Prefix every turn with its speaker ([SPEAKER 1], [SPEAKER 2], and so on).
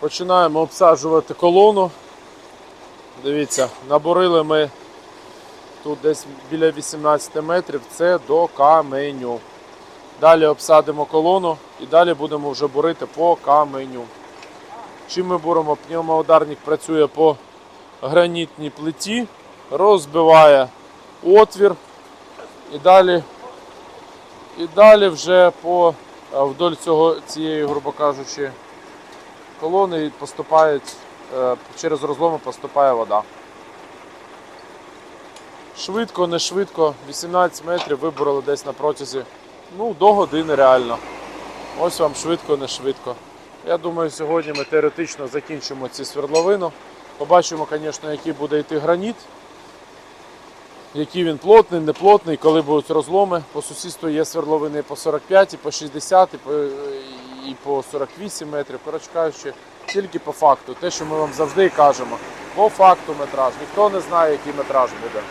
[SPEAKER 1] Починаємо обсаджувати колону. Дивіться, наборили ми тут десь біля 18 метрів, це до каменю. Далі обсадимо колону і далі будемо вже бурити по каменю. Чим ми буримо? Пневмоударник працює по гранітній плиті, розбиває отвір і далі, і далі вже по вдоль цього, цієї, грубо кажучи, колони поступають, е, через розломи поступає вода. Швидко, не швидко, 18 метрів вибороли десь на протязі ну, до години реально. Ось вам швидко, не швидко. Я думаю, сьогодні ми теоретично закінчимо цю свердловину. Побачимо, звісно, який буде йти граніт, який він плотний, не плотний, коли будуть розломи. По сусідству є свердловини по 45, і по 60, і по, і по 48 метрів. Коротше кажучи, тільки по факту. Те, що ми вам завжди кажемо. По факту метраж. Ніхто не знає, який метраж буде.